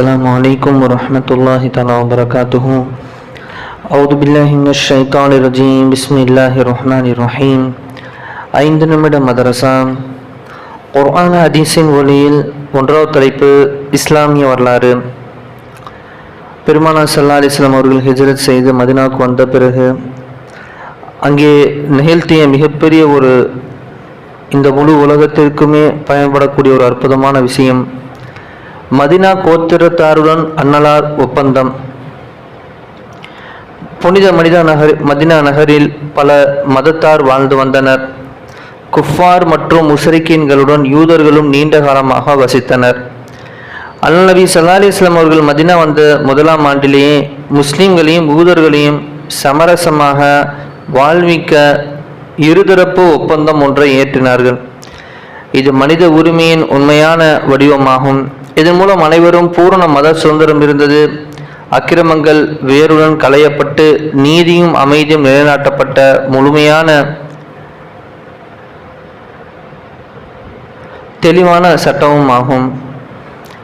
السلام عليكم ورحمة الله تعالى وبركاته أعوذ بالله من الشيطان الرجيم بسم الله الرحمن الرحيم ஐந்து நிமிட மதரசா குர்ஆன் ஹதீஸின் ஒளியில் ஒன்றாவது தலைப்பு இஸ்லாமிய வரலாறு பெருமானா சல்லா அலிஸ்லாம் அவர்கள் ஹிஜ்ரத் செய்து மதினாவுக்கு வந்த பிறகு அங்கே நிகழ்த்திய மிகப்பெரிய ஒரு இந்த முழு உலகத்திற்குமே பயன்படக்கூடிய ஒரு அற்புதமான விஷயம் மதினா கோத்திரத்தாருடன் அன்னலார் ஒப்பந்தம். புனித மனிதா நகர் மதினா நகரில் பல மதத்தார் வாழ்ந்து வந்தனர். குஃபார் மற்றும் முசரிக்கீன்களுடன் யூதர்களும் நீண்ட காலமாக வசித்தனர். அல் நபி சல்லா அலிஸ்லாம் அவர்கள் மதினா வந்த முதலாம் ஆண்டிலேயே முஸ்லீம்களையும் யூதர்களையும் சமரசமாக வாழ்விக்க இருதரப்பு ஒப்பந்தம் ஒன்றை ஏற்றினார்கள். இது மனித உரிமையின் உண்மையான வடிவமாகும். இதன் மூலம் அனைவரும் பூரண மத சுதந்திரம் இருந்தது. அக்கிரமங்கள் வேருடன் களையப்பட்டு நீதியும் அமைதியும் நிலைநாட்டப்பட்ட முழுமையான தெளிவான சட்டமும் ஆகும்.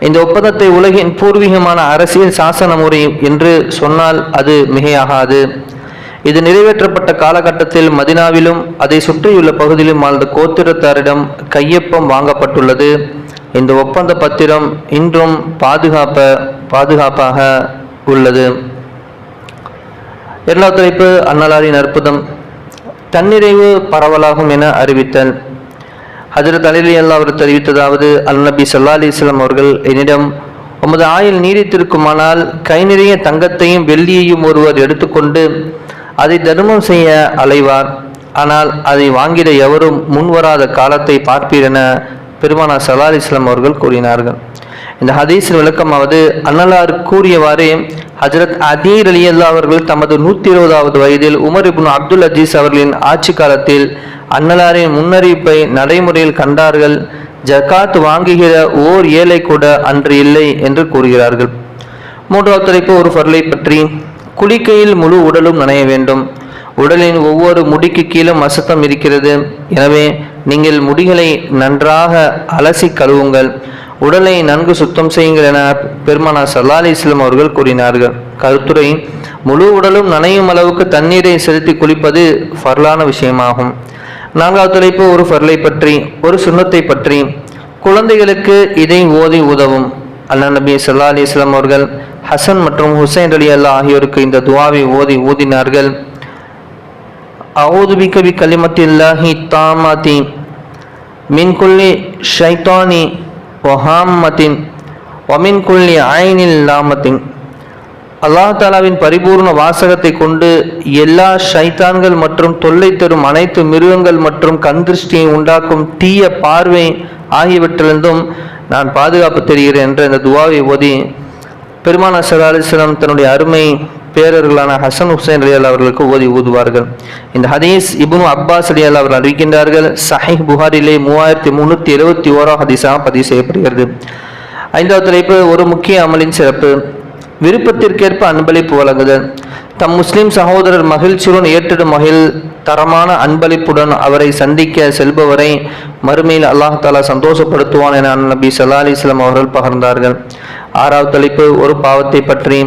இந்த ஒப்பந்தத்தை உலகின் பூர்வீகமான அரசியல் சாசன முறை என்று சொன்னால் அது மிகையாகாது. இது நிறைவேற்றப்பட்ட காலகட்டத்தில் மதினாவிலும் அதை சுற்றியுள்ள பகுதியிலும் வாழ்ந்த கோத்திரத்தாரிடம் கையொப்பம் வாங்கப்பட்டுள்ளது. இந்த ஒப்பந்த பத்திரம் இன்றும் பாதுகாப்ப பாதுகாப்பாக உள்ளது. எல்லா தலைப்பு அன்னலாரின் அற்புதம். தன்னிறைவு பரவலாகும் என அறிவித்தல். ஹஜரத் அலிலி அல்லா அவர் தெரிவித்ததாவது அல் நபி சல்லா அலிஸ்லாம் அவர்கள் என்னிடம் உமது ஆயுள் நீடித்திருக்குமானால் கை நிறைய தங்கத்தையும் வெள்ளியையும் ஒருவர் எடுத்துக்கொண்டு அதை தர்மம் செய்ய அலைவார். ஆனால் அதை வாங்கிட எவரும் முன்வராத காலத்தை பார்ப்பீர் என பெருமானா சல்லா அலிஸ்லாம் அவர்கள் கூறினார்கள். இந்த ஹதீஸின் விளக்கமாவது அன்னலார் கூறியவாறே ஹஜரத் அதீர் அலி அல்லா அவர்கள் தமது நூற்றி இருபதாவது வயதில் உமர் இபுன் அப்துல் அஜீஸ் அவர்களின் ஆட்சி காலத்தில் அன்னலாரின் முன்னறிவிப்பை நடைமுறையில் கண்டார்கள். ஜகாத் வாங்குகிற ஓர் ஏழை கூட அன்று இல்லை என்று கூறுகிறார்கள். மூன்றாவது தலைப்பு ஒரு பொருளை பற்றி. குளிக்கையில் முழு உடலும் நனைய வேண்டும். உடலின் ஒவ்வொரு முடிக்கு கீழும் அசத்தம் இருக்கிறது. எனவே நீங்கள் முடிகளை நன்றாக அலசி கழுவுங்கள். உடலை நன்கு சுத்தம் செய்யுங்கள் என பெருமானா சல்லா அலிஸ்லாம் அவர்கள் கூறினார்கள். கருத்துரை முழு உடலும் நனையும் அளவுக்கு தண்ணீரை செலுத்தி குளிப்பது ஃபர்லான விஷயமாகும். நான்காவது தலைப்பு ஒரு ஃபர்லை பற்றி ஒரு சுண்ணத்தை பற்றி. குழந்தைகளுக்கு இதை ஓதி உதவும். அல்லா நபி சல்லா அலிஸ்லாம் அவர்கள் ஹசன் மற்றும் ஹுசைன் அலி அல்லா ஆகியோருக்கு இந்த துவாவை ஓதி ஊதினார்கள். அவுது பிகபி கலிமத்தில்லாஹி தாமாத்தி மின் குல்லி ஷைத்தானி ஒஹாம்மத்தின் ஒமின் குல்லி ஐனில் லாமத்தின் அல்லாஹ் தாலாவின் பரிபூர்ண வாசகத்தை கொண்டு எல்லா ஷைத்தான்கள் மற்றும் தொல்லை தரும் அனைத்து மிருகங்கள் மற்றும் கந்திருஷ்டியை உண்டாக்கும் தீய பார்வை ஆகியவற்றிலிருந்தும் நான் பாதுகாப்பு தெரிகிறேன் என்ற இந்த துவாவை ஓதி பெருமானா சல்லா அலிஸ்லாம் தன்னுடைய அருமை பேரர்களான ஹசன் ஹுசைன் அலி அவர்களுக்கு ஓதி ஊதுவார்கள். இந்த ஹதீஸ் இபுனு அப்பாஸ் அலி அல்லா அவர்கள் அறிவிக்கின்றார்கள். சஹிஹ் புகாரிலே மூவாயிரத்தி முன்னூற்றி எழுபத்தி ஓராம் ஹதீஸாக பதிவு செய்யப்படுகிறது. ஐந்தாவது தலைப்பு ஒரு முக்கிய அமலின் சிறப்பு. விருப்பத்திற்கேற்ப அன்பளிப்பு வழங்குதல். தம் முஸ்லிம் சகோதரர் மகிழ்ச்சியுடன் ஏற்றிடும் மகிழ் தரமான அன்பளிப்புடன் அவரை சந்திக்க செல்பவரை மறுமையில் அல்லாஹாலா சந்தோஷப்படுத்துவான் என நபி சல்லா அலிஸ்லாம் அவர்கள் பகர்ந்தார்கள். ஆறாவது தலைப்பு ஒரு பாவத்தை பற்றி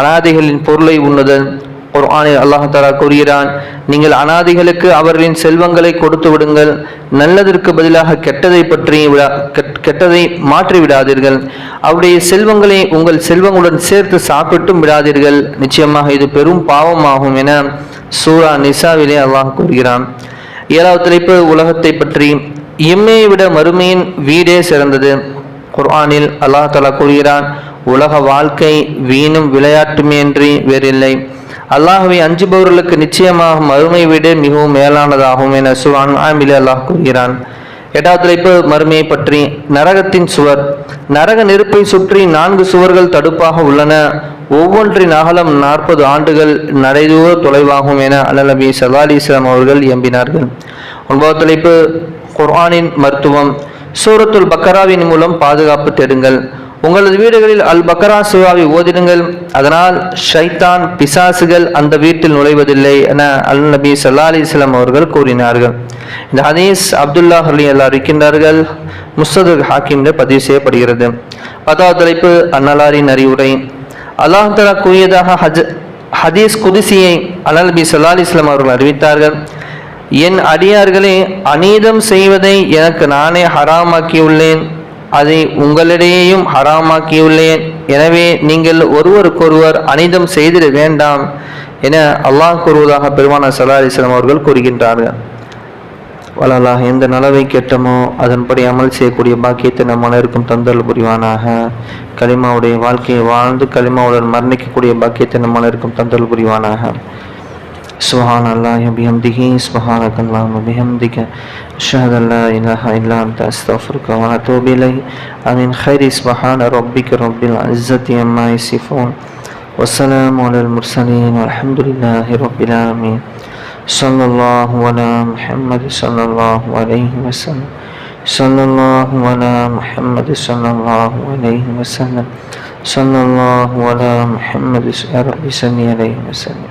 அனாதைகளின் பொருளை உண்ணுதல். குர்ஆனில் அல்லாஹ் தாலா கூறுகிறான் நீங்கள் அனாதிகளுக்கு அவர்களின் செல்வங்களை கொடுத்து விடுங்கள். நல்லதற்கு பதிலாக கெட்டதை பற்றி விடா கெட்டதை மாற்றி விடாதீர்கள். அவருடைய செல்வங்களை உங்கள் செல்வங்களுடன் சேர்த்து சாப்பிட்டும் விடாதீர்கள். நிச்சயமாக இது பெரும் பாவமாகும் என சூரா நிசாவிலே அல்லாஹ் கூறுகிறான். ஏழாவது தலைப்பு உலகத்தை பற்றி இம்மையை விட மறுமையின் வீடே சிறந்தது. குர்ஆனில் அல்லாஹ் தலா கூறுகிறான் உலக வாழ்க்கை வீணும் விளையாட்டுமேன்றி வேறில்லை. அல்லாஹுவை அஞ்சுபவர்களுக்கு நிச்சயமாக மறுமை விட மிகவும் மேலானதாகும் என சுவான் ஆமிலே அல்லாஹ் கூறுகிறான். எட்டாவது இப்போ மறுமையை பற்றி நரகத்தின் சுவர். நரக நெருப்பை சுற்றி நான்கு சுவர்கள் தடுப்பாக உள்ளன. ஒவ்வொன்றின் அகலம் நாற்பது ஆண்டுகள் நடைதூர தொலைவாகும் என அலநபி சல்லா அலி இஸ்லாம் அவர்கள் எம்பினார்கள். ஒன்பதாவது தலைப்பு குர்ஆனின் மருத்துவம். சூரத்துல் பக்கராவின் மூலம் பாதுகாப்பு தேடுங்கள். உங்களது வீடுகளில் அல் பக்கரா சிவாவை ஓதிடுங்கள். அதனால் ஷைத்தான் பிசாசுகள் அந்த வீட்டில் நுழைவதில்லை என அல் நபி சல்லா அலிஸ்லாம் அவர்கள் கூறினார்கள். இந்த ஹதீஸ் அப்துல்லா அலி அல்லா இருக்கின்றார்கள். முஸ்தது ஹாக்கிம்ல பதிவு செய்யப்படுகிறது. பத்தாவது தலைப்பு அன்னலாரின் அறிவுரை. அல்லாஹ் தலா கூறியதாக ஹஜ் ஹதீஸ் குதிசியை அல் நபி சல்லா அலிஸ்லாம் அவர்கள் அறிவித்தார்கள். என் அடியார்களே அநீதம் செய்வதை எனக்கு நானே ஹராமாக்கியுள்ளேன். அதை உங்களிடையேயும் ஹராமாக்கியுள்ளேன். எனவே நீங்கள் ஒருவருக்கொருவர் அநீதம் செய்திட வேண்டாம் என அல்லாஹ் கூறுவதாக பெருமான சல்லா அவர்கள் கூறுகின்றார்கள். வளலாக எந்த நலவை கெட்டமோ அதன்படி அமல் செய்யக்கூடிய பாக்கியத்தை நம் அனைவருக்கும் தந்தல் புரிவானாக. களிமாவுடைய வாழ்க்கையை வாழ்ந்து களிமாவுடன் மரணிக்கக்கூடிய பாக்கியத்தை நம் அனைவருக்கும் தந்தல் புரிவானாக. سبحان الله بحمده سبحانك اللهم وبحمدك أشهد أن لا إله إلا أنت أستغفرك وأتوب إليك. آمين. خير سبحان ربك رب العزة عما يصفون والسلام على المرسلين والحمد لله رب العالمين. صلى الله على محمد صلى الله عليه وسلم. صلى الله على محمد صلى الله عليه وسلم. صلى الله على محمد يا رب صل عليه وسلم.